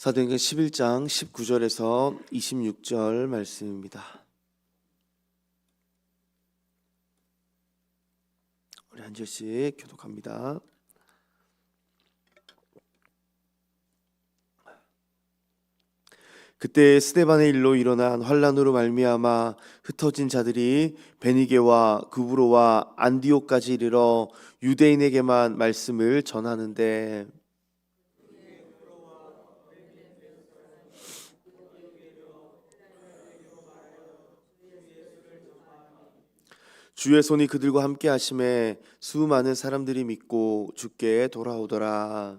사도행전 11장 19절에서 26절 말씀입니다. 우리 한 절씩 교독합니다. 그때 스데반의 일로 일어난 환란으로 말미암아 흩어진 자들이 베니게와 구브로와 안디옥까지 이르러 유대인에게만 말씀을 전하는데 주의 손이 그들과 함께 하심에 수많은 사람들이 믿고 주께 돌아오더라.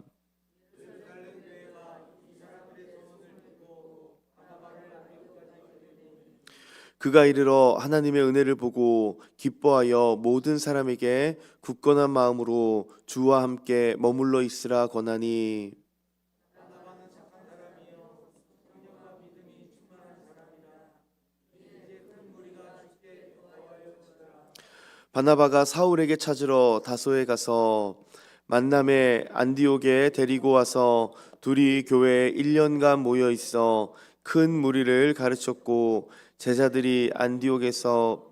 그가 이르러 하나님의 은혜를 보고 기뻐하여 모든 사람에게 굳건한 마음으로 주와 함께 머물러 있으라 권하니 바나바가 사울에게 찾으러 다소에 가서 만남에 안디옥에 데리고 와서 둘이 교회에 1년간 모여 있어 큰 무리를 가르쳤고 제자들이 안디옥에서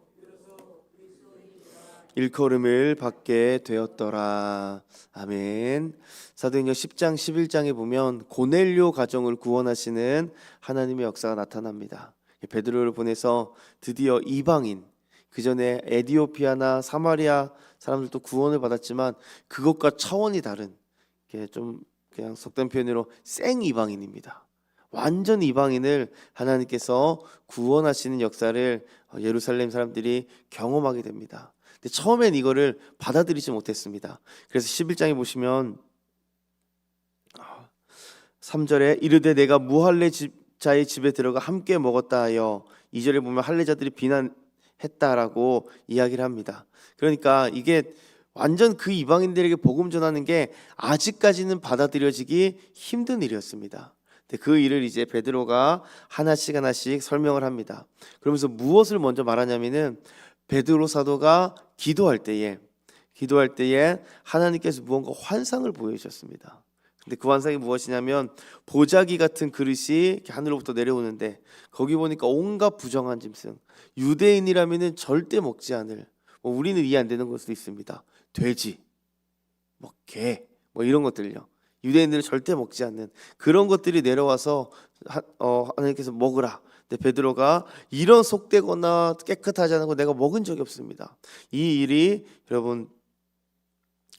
일컬음을 받게 되었더라. 아멘. 사도행전 10장 11장에 보면 고넬료 가정을 구원하시는 하나님의 역사가 나타납니다. 베드로를 보내서 드디어 이방인 그 전에 에디오피아나 사마리아 사람들도 구원을 받았지만 그것과 차원이 다른 좀 그냥 속된 표현으로 생 이방인입니다. 완전 이방인을 하나님께서 구원하시는 역사를 예루살렘 사람들이 경험하게 됩니다. 근데 처음엔 이거를 받아들이지 못했습니다. 그래서 11장에 보시면 3절에 이르되 내가 무할례 자의 집에 들어가 함께 먹었다 하여 2절에 보면 할례자들이 비난 했다라고 이야기를 합니다. 그러니까 이게 완전 그 이방인들에게 복음 전하는 게 아직까지는 받아들여지기 힘든 일이었습니다. 그 일을 이제 베드로가 하나씩 하나씩 설명을 합니다. 그러면서 무엇을 먼저 말하냐면은 베드로 사도가 기도할 때에 기도할 때에 하나님께서 무언가 환상을 보여주셨습니다. 근데 그 환상이 무엇이냐면 보자기 같은 그릇이 하늘로부터 내려오는데 거기 보니까 온갖 부정한 짐승 유대인이라면은 절대 먹지 않을 뭐 우리는 이해 안 되는 걸 수도 있습니다. 돼지, 뭐 개, 뭐 이런 것들요. 유대인들은 절대 먹지 않는 그런 것들이 내려와서 하, 어, 하나님께서 먹으라. 근데 베드로가 이런 속되거나 깨끗하지 않은 거 내가 먹은 적이 없습니다. 이 일이 여러분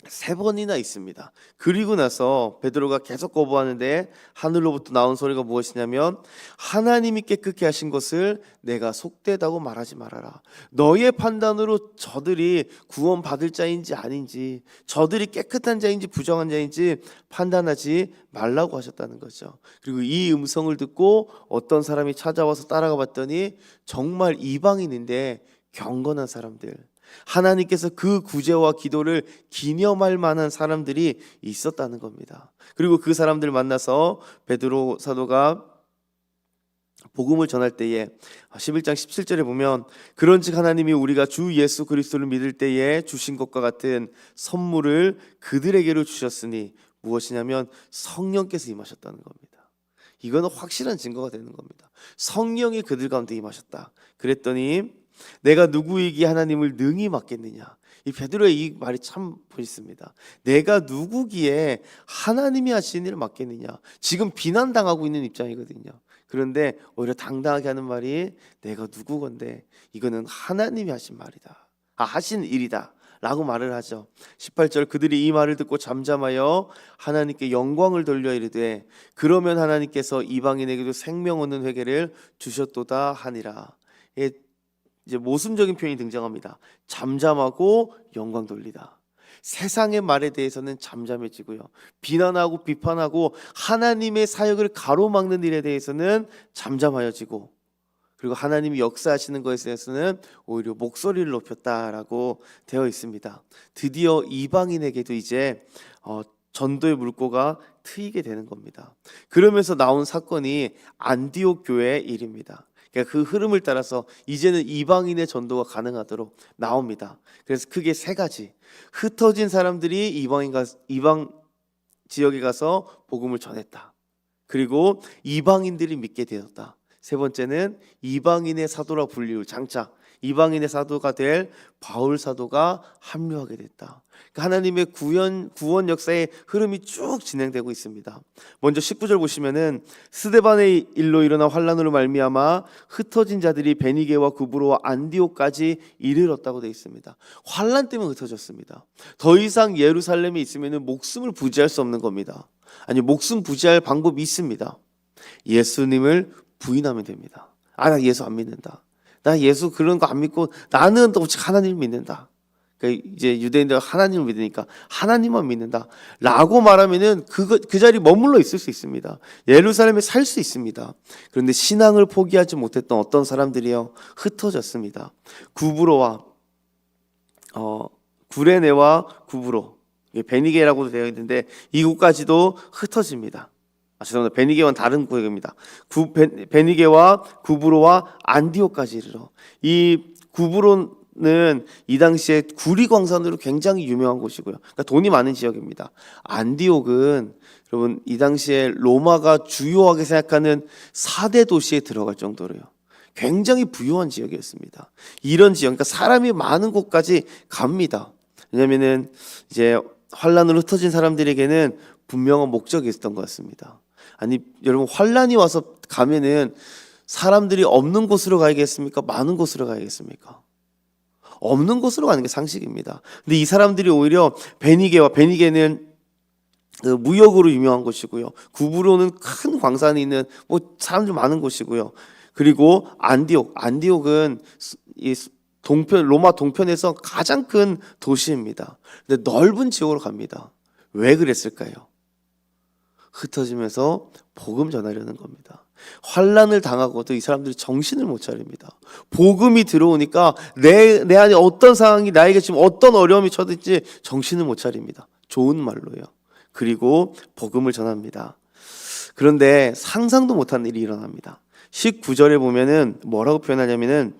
세 번이나 있습니다. 그리고 나서 베드로가 계속 거부하는데 하늘로부터 나온 소리가 무엇이냐면 하나님이 깨끗게 하신 것을 내가 속되다고 말하지 말아라. 너의 판단으로 저들이 구원 받을 자인지 아닌지 저들이 깨끗한 자인지 부정한 자인지 판단하지 말라고 하셨다는 거죠. 그리고 이 음성을 듣고 어떤 사람이 찾아와서 따라가 봤더니 정말 이방인인데 경건한 사람들 하나님께서 그 구제와 기도를 기념할 만한 사람들이 있었다는 겁니다. 그리고 그 사람들 만나서 베드로 사도가 복음을 전할 때에 11장 17절에 보면 그런즉 하나님이 우리가 주 예수 그리스도를 믿을 때에 주신 것과 같은 선물을 그들에게로 주셨으니 무엇이냐면 성령께서 임하셨다는 겁니다. 이거는 확실한 증거가 되는 겁니다. 성령이 그들 가운데 임하셨다. 그랬더니 내가 누구이기 하나님을 능히 맡겠느냐? 이 베드로의 이 말이 참 멋있습니다. 내가 누구기에 하나님이 하시는 일을 맡겠느냐? 지금 비난당하고 있는 입장이거든요. 그런데 오히려 당당하게 하는 말이 내가 누구건데 이거는 하나님이 하신 말이다. 아, 하신 일이다. 라고 말을 하죠. 18절 그들이 이 말을 듣고 잠잠하여 하나님께 영광을 돌려 이르되 그러면 하나님께서 이방인에게도 생명 얻는 회개를 주셨도다 하니라. 예, 이제 모순적인 표현이 등장합니다. 잠잠하고 영광 돌리다. 세상의 말에 대해서는 잠잠해지고요. 비난하고 비판하고 하나님의 사역을 가로막는 일에 대해서는 잠잠하여지고 그리고 하나님이 역사하시는 것에 대해서는 오히려 목소리를 높였다라고 되어 있습니다. 드디어 이방인에게도 이제 어, 전도의 물꼬가 트이게 되는 겁니다. 그러면서 나온 사건이 안디옥 교회의 일입니다. 그러니까 그 흐름을 따라서 이제는 이방인의 전도가 가능하도록 나옵니다. 그래서 크게 세 가지. 흩어진 사람들이 이방인 가 이방 지역에 가서 복음을 전했다. 그리고 이방인들이 믿게 되었다. 세 번째는 이방인의 사도라 불리우 장차 이방인의 사도가 될 바울 사도가 합류하게 됐다. 그러니까 하나님의 구원 구원 역사의 흐름이 쭉 진행되고 있습니다. 먼저 19절 보시면은 스데반의 일로 일어난 환란으로 말미암아 흩어진 자들이 베니게와 구브로와 안디오까지 이르렀다고 되어 있습니다. 환란 때문에 흩어졌습니다. 더 이상 예루살렘에 있으면은 목숨을 부지할 수 없는 겁니다. 아니 목숨 부지할 방법이 있습니다. 예수님을 부인하면 됩니다. 아 나 예수 안 믿는다. 나 예수 그런 거 안 믿고 나는 오직 하나님 믿는다. 그러니까 이제 유대인들 하나님을 믿으니까 하나님만 믿는다라고 말하면은 그거 그 자리 머물러 있을 수 있습니다. 예루살렘에 살 수 있습니다. 그런데 신앙을 포기하지 못했던 어떤 사람들이요 흩어졌습니다. 구브로와 어 구레네와 구브로 베니게라고도 되어 있는데 이곳까지도 흩어집니다. 아, 죄송합니다. 베니게와는 다른 구역입니다. 구, 베, 베니게와 구브로와 안디오까지 이르러 이 구브로 는이 당시에 구리광산으로 굉장히 유명한 곳이고요. 그러니까 돈이 많은 지역입니다. 안디옥은 여러분 이 당시에 로마가 주요하게 생각하는 4대 도시에 들어갈 정도로요. 굉장히 부유한 지역이었습니다. 이런 지역, 그러니까 사람이 많은 곳까지 갑니다. 왜냐면은 이제 환란으로 흩어진 사람들에게는 분명한 목적이 있었던 것 같습니다. 아니 여러분 환란이 와서 가면은 사람들이 없는 곳으로 가야겠습니까? 많은 곳으로 가야겠습니까? 없는 곳으로 가는 게 상식입니다. 근데 이 사람들이 오히려 베니게와 베니게는 그 무역으로 유명한 곳이고요. 구브로는 큰 광산이 있는 뭐 사람들 많은 곳이고요. 그리고 안디옥, 안디옥은 수- 이 수- 동편 로마 동편에서 가장 큰 도시입니다. 근데 넓은 지역으로 갑니다. 왜 그랬을까요? 흩어지면서 복음 전하려는 겁니다. 환란을 당하고도 이 사람들이 정신을 못 차립니다. 복음이 들어오니까 내, 내 안에 어떤 상황이 나에게 지금 어떤 어려움이 쳐든지 정신을 못 차립니다. 좋은 말로요. 그리고 복음을 전합니다. 그런데 상상도 못한 일이 일어납니다. 19절에 보면은 뭐라고 표현하냐면은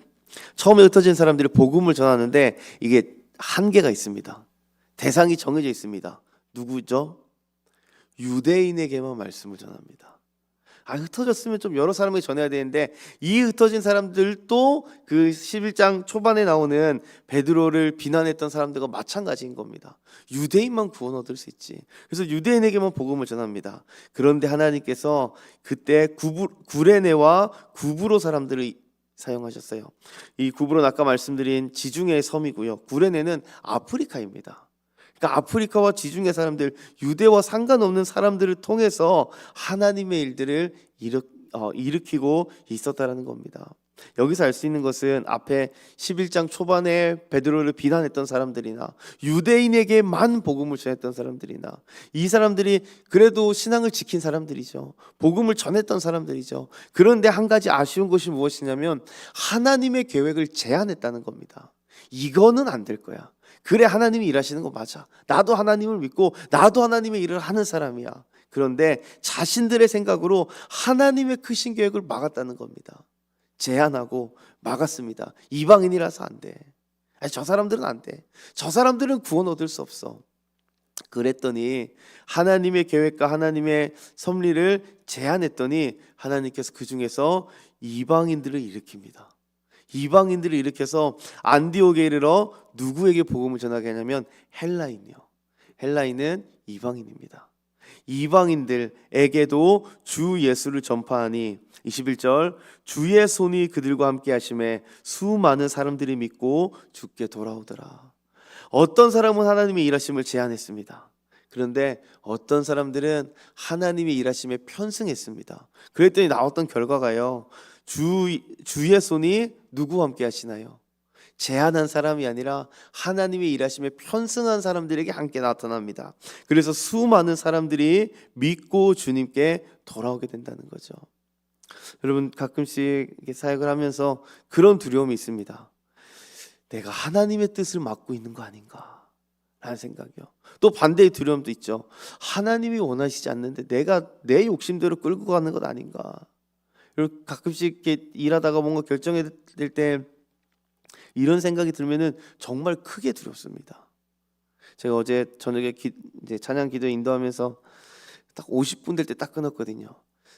처음에 흩어진 사람들이 복음을 전하는데 이게 한계가 있습니다. 대상이 정해져 있습니다. 누구죠? 유대인에게만 말씀을 전합니다. 아, 흩어졌으면 좀 여러 사람에게 전해야 되는데 이 흩어진 사람들도 그 11장 초반에 나오는 베드로를 비난했던 사람들과 마찬가지인 겁니다. 유대인만 구원 얻을 수 있지. 그래서 유대인에게만 복음을 전합니다. 그런데 하나님께서 그때 구부, 구레네와 구브로 사람들을 사용하셨어요. 이 구브로는 아까 말씀드린 지중해의 섬이고요. 구레네는 아프리카입니다. 그러니까 아프리카와 지중해 사람들, 유대와 상관없는 사람들을 통해서 하나님의 일들을 일으, 어, 일으키고 있었다라는 겁니다. 여기서 알 수 있는 것은 앞에 11장 초반에 베드로를 비난했던 사람들이나 유대인에게만 복음을 전했던 사람들이나 이 사람들이 그래도 신앙을 지킨 사람들이죠. 복음을 전했던 사람들이죠. 그런데 한 가지 아쉬운 것이 무엇이냐면 하나님의 계획을 제한했다는 겁니다. 이거는 안 될 거야. 그래 하나님이 일하시는 거 맞아. 나도 하나님을 믿고 나도 하나님의 일을 하는 사람이야. 그런데 자신들의 생각으로 하나님의 크신 계획을 막았다는 겁니다. 제한하고 막았습니다. 이방인이라서 안 돼. 아니, 저 사람들은 안 돼. 저 사람들은 구원 얻을 수 없어. 그랬더니 하나님의 계획과 하나님의 섭리를 제한했더니 하나님께서 그 중에서 이방인들을 일으킵니다. 이방인들을 일으켜서 안디옥에 이르러 누구에게 복음을 전하게 하냐면 헬라인이요. 헬라인은 이방인입니다. 이방인들에게도 주 예수를 전파하니 21절 주의 손이 그들과 함께 하심에 수많은 사람들이 믿고 주께 돌아오더라. 어떤 사람은 하나님의 일하심을 제안했습니다. 그런데 어떤 사람들은 하나님의 일하심에 편승했습니다. 그랬더니 나왔던 결과가요. 주 주의 손이 누구와 함께 하시나요? 제한한 사람이 아니라 하나님의 일하심에 편승한 사람들에게 함께 나타납니다. 그래서 수많은 사람들이 믿고 주님께 돌아오게 된다는 거죠. 여러분 가끔씩 사역을 하면서 그런 두려움이 있습니다. 내가 하나님의 뜻을 맡고 있는 거 아닌가? 라는 생각이요. 또 반대의 두려움도 있죠. 하나님이 원하시지 않는데 내가 내 욕심대로 끌고 가는 것 아닌가? 그리고 가끔씩 이렇게 일하다가 뭔가 결정해야 될때 이런 생각이 들면은 정말 크게 두렵습니다. 제가 어제 저녁에 기, 이제 찬양 기도 인도하면서 딱 50분 될 때 딱 끊었거든요.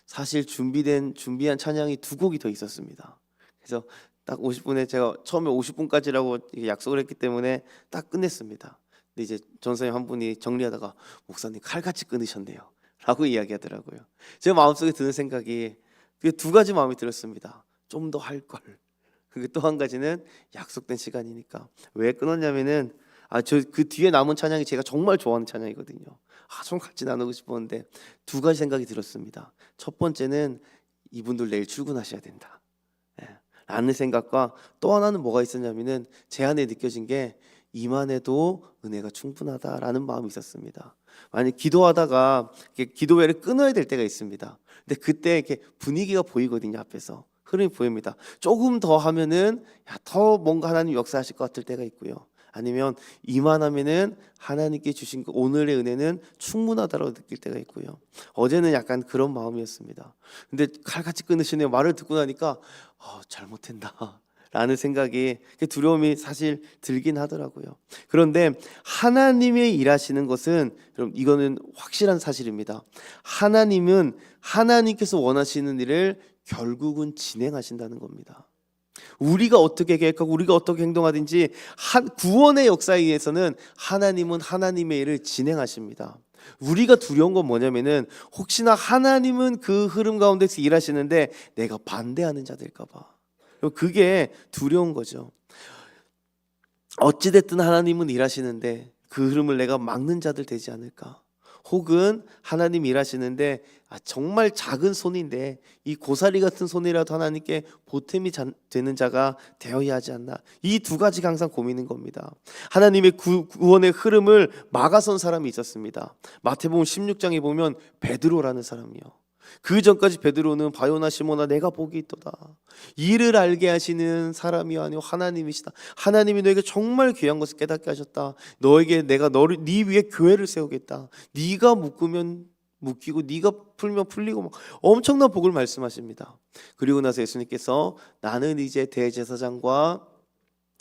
사실 준비된 준비한 찬양이 두 곡이 더 있었습니다. 그래서 딱 50분에 제가 처음에 50분까지라고 약속을 했기 때문에 딱 끝냈습니다. 근데 이제 전사님 한 분이 정리하다가 목사님 칼같이 끊으셨네요. 라고 이야기하더라고요. 제 마음속에 드는 생각이 그게 두 가지 마음이 들었습니다. 좀 더 할 걸. 그리고 또한 가지는 약속된 시간이니까 왜 끊었냐면은 아 저 그 뒤에 남은 찬양이 제가 정말 좋아하는 찬양이거든요. 아 좀 같이 나누고 싶었는데 두 가지 생각이 들었습니다. 첫 번째는 이분들 내일 출근하셔야 된다. 예, 라는 생각과 또 하나는 뭐가 있었냐면은 제 안에 느껴진 게 이만해도 은혜가 충분하다라는 마음이 있었습니다. 만약 기도하다가 기도회를 끊어야 될 때가 있습니다. 근데 그때 이렇게 분위기가 보이거든요 앞에서 흐름이 보입니다. 조금 더 하면은 야, 더 뭔가 하나님 역사하실 것 같을 때가 있고요. 아니면 이만하면은 하나님께 주신 그 오늘의 은혜는 충분하다고 느낄 때가 있고요. 어제는 약간 그런 마음이었습니다. 근데 칼같이 끊으시네요. 말을 듣고 나니까 어, 잘못했나. 라는 생각이 그 두려움이 사실 들긴 하더라고요. 그런데 하나님의 일하시는 것은 여러분 이거는 확실한 사실입니다. 하나님은 하나님께서 원하시는 일을 결국은 진행하신다는 겁니다. 우리가 어떻게 계획하고 우리가 어떻게 행동하든지 한 구원의 역사에 의해서는 하나님은 하나님의 일을 진행하십니다. 우리가 두려운 건 뭐냐면은 혹시나 하나님은 그 흐름 가운데서 일하시는데 내가 반대하는 자 될까 봐. 그게 두려운 거죠. 어찌됐든 하나님은 일하시는데 그 흐름을 내가 막는 자들 되지 않을까? 혹은 하나님 일하시는데 아, 정말 작은 손인데 이 고사리 같은 손이라도 하나님께 보탬이 자- 되는 자가 되어야 하지 않나 이 두 가지가 항상 고민인 겁니다. 하나님의 구, 구원의 흐름을 막아선 사람이 있었습니다. 마태복음 16장에 보면 베드로라는 사람이요. 그 전까지 베드로는 바요나 시모나 내가 복이 있도다. 이를 알게 하시는 사람이 아니오 하나님이시다. 하나님이 너에게 정말 귀한 것을 깨닫게 하셨다. 너에게 내가 너를 네 위에 교회를 세우겠다. 네가 묶으면 묶이고 네가 풀면 풀리고 막 엄청난 복을 말씀하십니다. 그리고 나서 예수님께서 나는 이제 대제사장과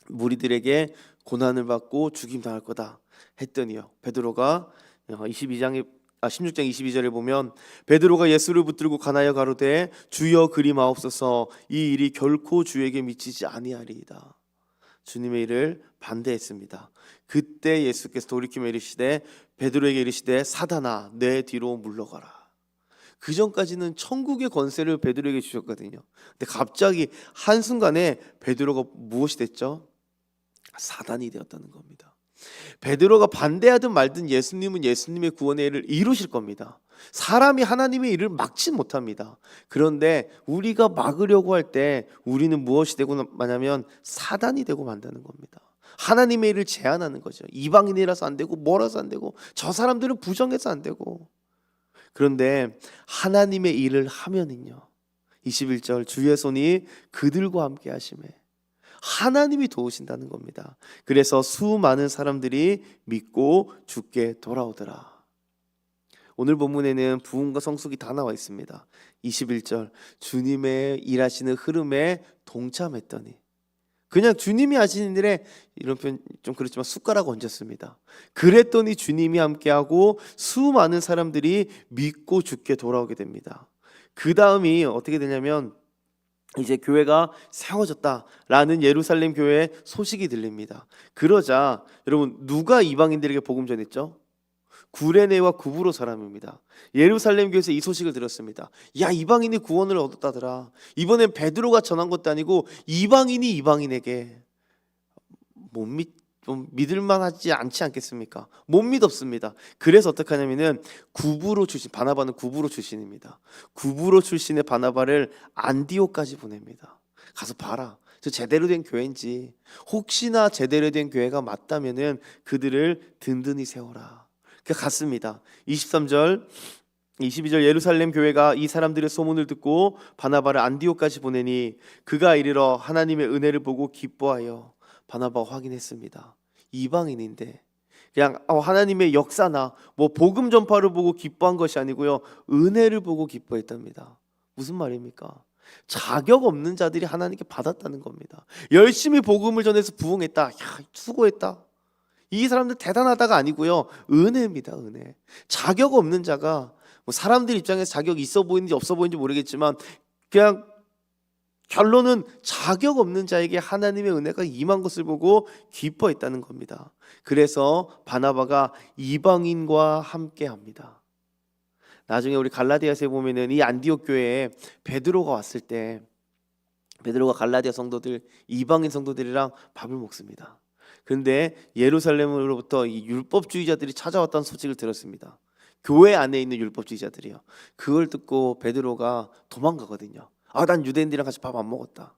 무리들에게 고난을 받고 죽임 당할 거다 했더니요. 베드로가 22장에 아 16장 22절에 보면 베드로가 예수를 붙들고 가나여 가로되 주여 그리 마옵소서 이 일이 결코 주에게 미치지 아니하리이다. 주님의 일을 반대했습니다. 그때 예수께서 돌이키며 이르시되 베드로에게 이르시되 사단아 내 뒤로 물러가라. 그 전까지는 천국의 권세를 베드로에게 주셨거든요. 근데 갑자기 한순간에 베드로가 무엇이 됐죠? 사단이 되었다는 겁니다. 베드로가 반대하든 말든 예수님은 예수님의 구원의 일을 이루실 겁니다. 사람이 하나님의 일을 막지 못합니다. 그런데 우리가 막으려고 할 때 우리는 무엇이 되고 마냐면 사단이 되고 만다는 겁니다. 하나님의 일을 제한하는 거죠. 이방인이라서 안 되고 뭐라서 안 되고 저 사람들은 부정해서 안 되고 그런데 하나님의 일을 하면은요. 21절 주의 손이 그들과 함께 하심에 하나님이 도우신다는 겁니다. 그래서 수많은 사람들이 믿고 죽게 돌아오더라. 오늘 본문에는 부흥과 성숙이 다 나와 있습니다. 21절 주님의 일하시는 흐름에 동참했더니 그냥 주님이 하시는 일에 이런 표현 좀 그렇지만 숟가락 얹었습니다. 그랬더니 주님이 함께하고 수많은 사람들이 믿고 죽게 돌아오게 됩니다. 그 다음이 어떻게 되냐면 이제 교회가 세워졌다라는 예루살렘 교회의 소식이 들립니다. 그러자 여러분 누가 이방인들에게 복음 전했죠? 구레네와 구브로 사람입니다. 예루살렘 교회에서 이 소식을 들었습니다. 야 이방인이 구원을 얻었다더라. 이번엔 베드로가 전한 것도 아니고 이방인이 이방인에게 못 믿, 좀 믿을만하지 않지 않겠습니까? 못 믿었습니다. 그래서 어떻게 하냐면은 구부로 출신 바나바는 구부로 출신입니다. 구부로 출신의 바나바를 안디오까지 보냅니다. 가서 봐라. 저 제대로 된 교회인지 혹시나 제대로 된 교회가 맞다면은 그들을 든든히 세워라. 그 갔습니다. 23절 22절 예루살렘 교회가 이 사람들의 소문을 듣고 바나바를 안디오까지 보내니 그가 이르러 하나님의 은혜를 보고 기뻐하여 바나바가 확인했습니다. 이방인인데 그냥 어, 하나님의 역사나 뭐 복음 전파를 보고 기뻐한 것이 아니고요. 은혜를 보고 기뻐했답니다. 무슨 말입니까? 자격 없는 자들이 하나님께 받았다는 겁니다. 열심히 복음을 전해서 부흥했다. 야, 수고했다. 이 사람들 대단하다가 아니고요. 은혜입니다, 은혜. 자격 없는 자가 뭐뭐 사람들 입장에서 자격이 있어 보이는지 없어 보이는지 모르겠지만 그냥 결론은 자격 없는 자에게 하나님의 은혜가 임한 것을 보고 기뻐했다는 겁니다. 그래서 바나바가 이방인과 함께 합니다. 나중에 우리 갈라디아서에 보면은 이 안디옥 교회에 베드로가 왔을 때 베드로가 갈라디아 성도들 이방인 성도들이랑 밥을 먹습니다. 그런데 예루살렘으로부터 이 율법주의자들이 찾아왔다는 소식을 들었습니다. 교회 안에 있는 율법주의자들이요. 그걸 듣고 베드로가 도망가거든요. 아, 난 유대인들이랑 같이 밥 안 먹었다.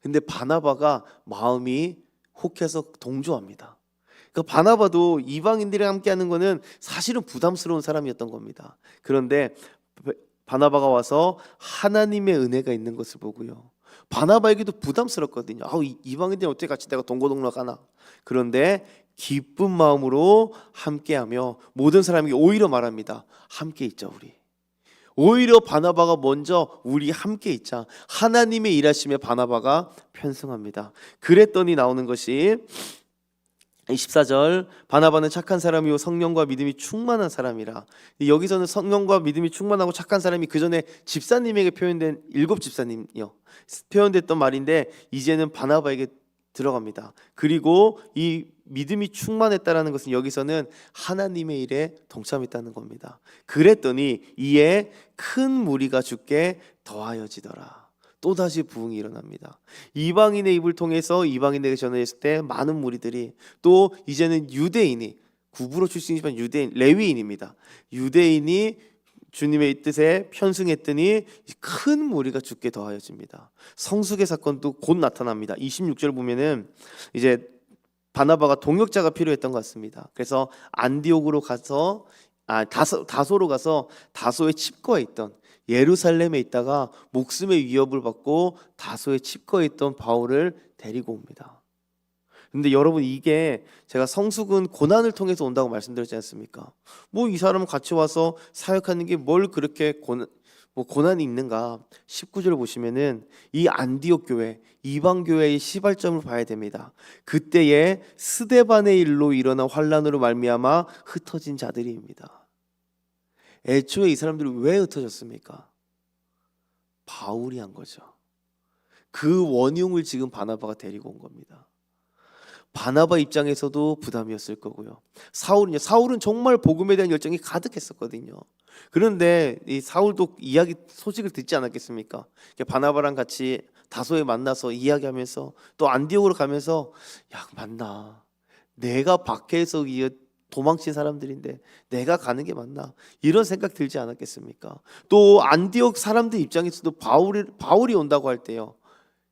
근데 바나바가 마음이 혹해서 동조합니다. 그 바나바도 이방인들이랑 함께 하는 거는 사실은 부담스러운 사람이었던 겁니다. 그런데 바나바가 와서 하나님의 은혜가 있는 것을 보고요. 바나바에게도 부담스럽거든요. 아, 이방인들 어떻게 같이 내가 동고동락 하나? 그런데 기쁜 마음으로 함께하며 모든 사람에게 오히려 말합니다. 함께 있자 우리. 오히려 바나바가 먼저 우리 함께 있자. 하나님의 일하심에 바나바가 편승합니다. 그랬더니 나오는 것이 14절 바나바는 착한 사람이요 성령과 믿음이 충만한 사람이라 여기서는 성령과 믿음이 충만하고 착한 사람이 그 전에 집사님에게 표현된 일곱 집사님이요 표현됐던 말인데 이제는 바나바에게 들어갑니다. 그리고 이 믿음이 충만했다라는 것은 여기서는 하나님의 일에 동참했다는 겁니다. 그랬더니 이에 큰 무리가 죽게 더하여지더라. 또 다시 부흥이 일어납니다. 이방인의 입을 통해서 이방인에게 전해졌을 때 많은 무리들이 또 이제는 유대인이 구부로 출신이지만 유대인 레위인입니다. 유대인이 주님의 뜻에 편승했더니 큰 무리가 죽게 더하여집니다. 성숙의 사건도 곧 나타납니다. 26절 보면은 이제 바나바가 동역자가 필요했던 것 같습니다. 그래서 안디옥으로 가서 아 다소 다소로 가서 다소에 칩거해 있던 예루살렘에 있다가 목숨의 위협을 받고 다소에 칩거해 있던 바울을 데리고 옵니다. 근데 여러분 이게 제가 성숙은 고난을 통해서 온다고 말씀드렸지 않습니까? 뭐 이 사람은 같이 와서 사역하는 게 뭘 그렇게 고난 뭐 고난이 있는가? 19절 보시면은 이 안디옥 교회 이방 교회의 시발점을 봐야 됩니다. 그때에 스데반의 일로 일어난 환란으로 말미암아 흩어진 자들입니다. 애초에 이 사람들이 왜 흩어졌습니까? 바울이 한 거죠. 그 원흉을 지금 바나바가 데리고 온 겁니다. 바나바 입장에서도 부담이었을 거고요. 사울은요. 사울은 정말 복음에 대한 열정이 가득했었거든요. 그런데 이 사울도 이야기 소식을 듣지 않았겠습니까? 바나바랑 같이 다소에 만나서 이야기하면서 또 안디옥으로 가면서 야 만나. 내가 밖에서 도망친 사람들인데 내가 가는 게 맞나 이런 생각 들지 않았겠습니까? 또 안디옥 사람들 입장에서도 바울이 바울이 온다고 할 때요.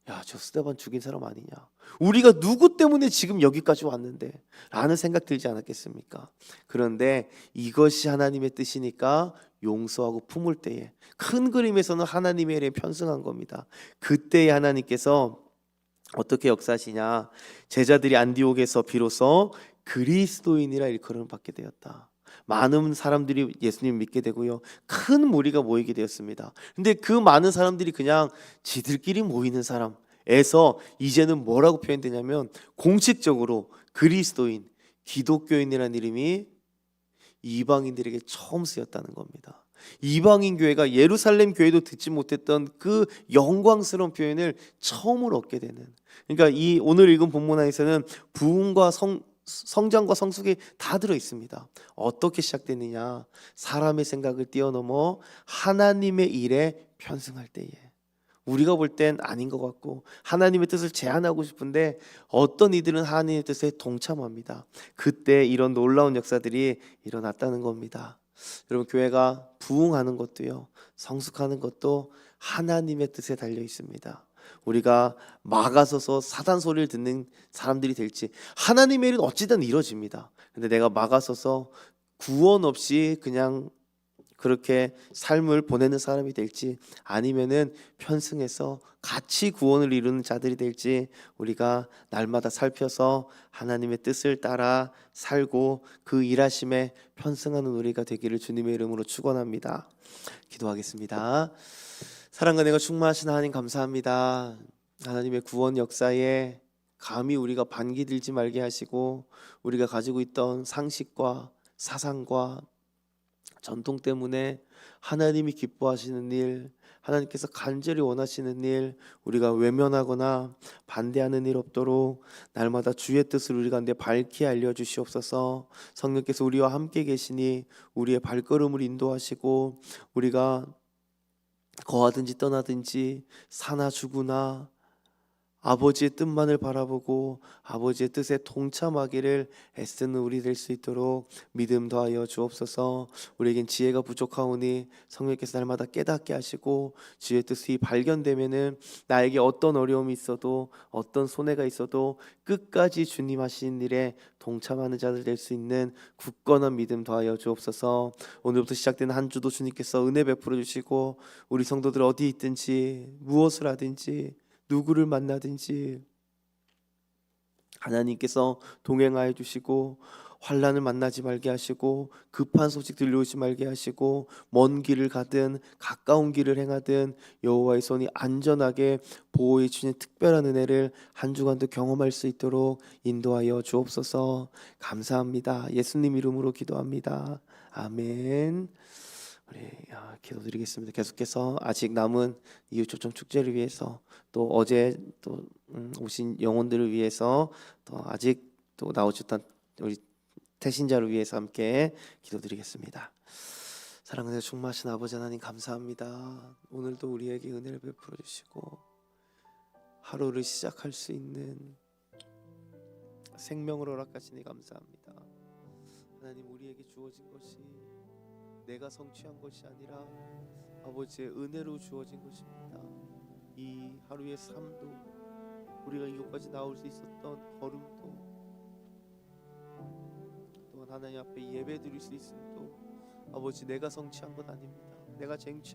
야, 저 스데반 죽인 사람 아니냐? 우리가 누구 때문에 지금 여기까지 왔는데? 라는 생각 들지 않았겠습니까? 그런데 이것이 하나님의 뜻이니까 용서하고 품을 때에 큰 그림에서는 하나님의 일에 편승한 겁니다. 그때에 하나님께서 어떻게 역사하시냐? 제자들이 안디옥에서 비로소 그리스도인이라 일컬음을 받게 되었다. 많은 사람들이 예수님 믿게 되고요. 큰 무리가 모이게 되었습니다. 근데 그 많은 사람들이 그냥 지들끼리 모이는 사람에서 이제는 뭐라고 표현되냐면 공식적으로 그리스도인, 기독교인이라는 이름이 이방인들에게 처음 쓰였다는 겁니다. 이방인 교회가 예루살렘 교회도 듣지 못했던 그 영광스러운 표현을 처음으로 얻게 되는. 그러니까 이 오늘 읽은 본문 안에서는 부흥과 성 성장과 성숙이 다 들어 있습니다. 어떻게 시작되느냐? 사람의 생각을 뛰어넘어 하나님의 일에 편승할 때에 우리가 볼 땐 아닌 것 같고 하나님의 뜻을 제안하고 싶은데 어떤 이들은 하나님의 뜻에 동참합니다. 그때 이런 놀라운 역사들이 일어났다는 겁니다. 여러분 교회가 부흥하는 것도요. 성숙하는 것도 하나님의 뜻에 달려 있습니다. 우리가 막아서서 사단 소리를 듣는 사람들이 될지 하나님의 일은 어찌든 이루어집니다. 근데 내가 막아서서 구원 없이 그냥 그렇게 삶을 보내는 사람이 될지 아니면은 편승해서 같이 구원을 이루는 자들이 될지 우리가 날마다 살펴서 하나님의 뜻을 따라 살고 그 일하심에 편승하는 우리가 되기를 주님의 이름으로 축원합니다. 기도하겠습니다. 사랑과 내가 충만하신 하나님 감사합니다. 하나님의 구원 역사에 감히 우리가 반기 들지 말게 하시고 우리가 가지고 있던 상식과 사상과 전통 때문에 하나님이 기뻐하시는 일, 하나님께서 간절히 원하시는 일, 우리가 외면하거나 반대하는 일 없도록 날마다 주의 뜻을 우리 가운데 밝히 알려 주시옵소서. 성령께서 우리와 함께 계시니 우리의 발걸음을 인도하시고 우리가 거하든지 떠나든지 사나 죽으나 아버지의 뜻만을 바라보고 아버지의 뜻에 동참하기를 애쓰는 우리 될 수 있도록 믿음 더하여 주옵소서. 우리에겐 지혜가 부족하오니 성령께서 날마다 깨닫게 하시고 지혜의 뜻이 발견되면은 나에게 어떤 어려움이 있어도 어떤 손해가 있어도 끝까지 주님 하신 일에 동참하는 자들 될 수 있는 굳건한 믿음 더하여 주옵소서. 오늘부터 시작되는 한 주도 주님께서 은혜 베풀어 주시고 우리 성도들 어디 있든지 무엇을 하든지 누구를 만나든지 하나님께서 동행하여 주시고 환란을 만나지 말게 하시고 급한 소식 들려오지 말게 하시고 먼 길을 가든 가까운 길을 행하든 여호와의 손이 안전하게 보호해 주시는 특별한 은혜를 한 주간도 경험할 수 있도록 인도하여 주옵소서. 감사합니다. 예수님 이름으로 기도합니다. 아멘 우리 아, 기도드리겠습니다. 계속해서 아직 남은 이웃 초청 축제를 위해서 또 어제 또 음, 오신 영혼들을 위해서 또 아직 또 나오셨던 우리 태신자를 위해서 함께 기도드리겠습니다. 사랑하는 충만하신 아버지 하나님 감사합니다. 오늘도 우리에게 은혜를 베풀어 주시고 하루를 시작할 수 있는 생명을 허락하시니 감사합니다. 하나님 우리에게 주어진 것이 내가 성취한 것이 아니라 아버지의 은혜로 주어진 것입니다. 이 하루의 삶도 우리가 이곳까지 나올 수 있었던 걸음도 또한 하나님 앞에 예배 드릴 수 있음도 아버지 내가 성취한 것 아닙니다. 내가 쟁취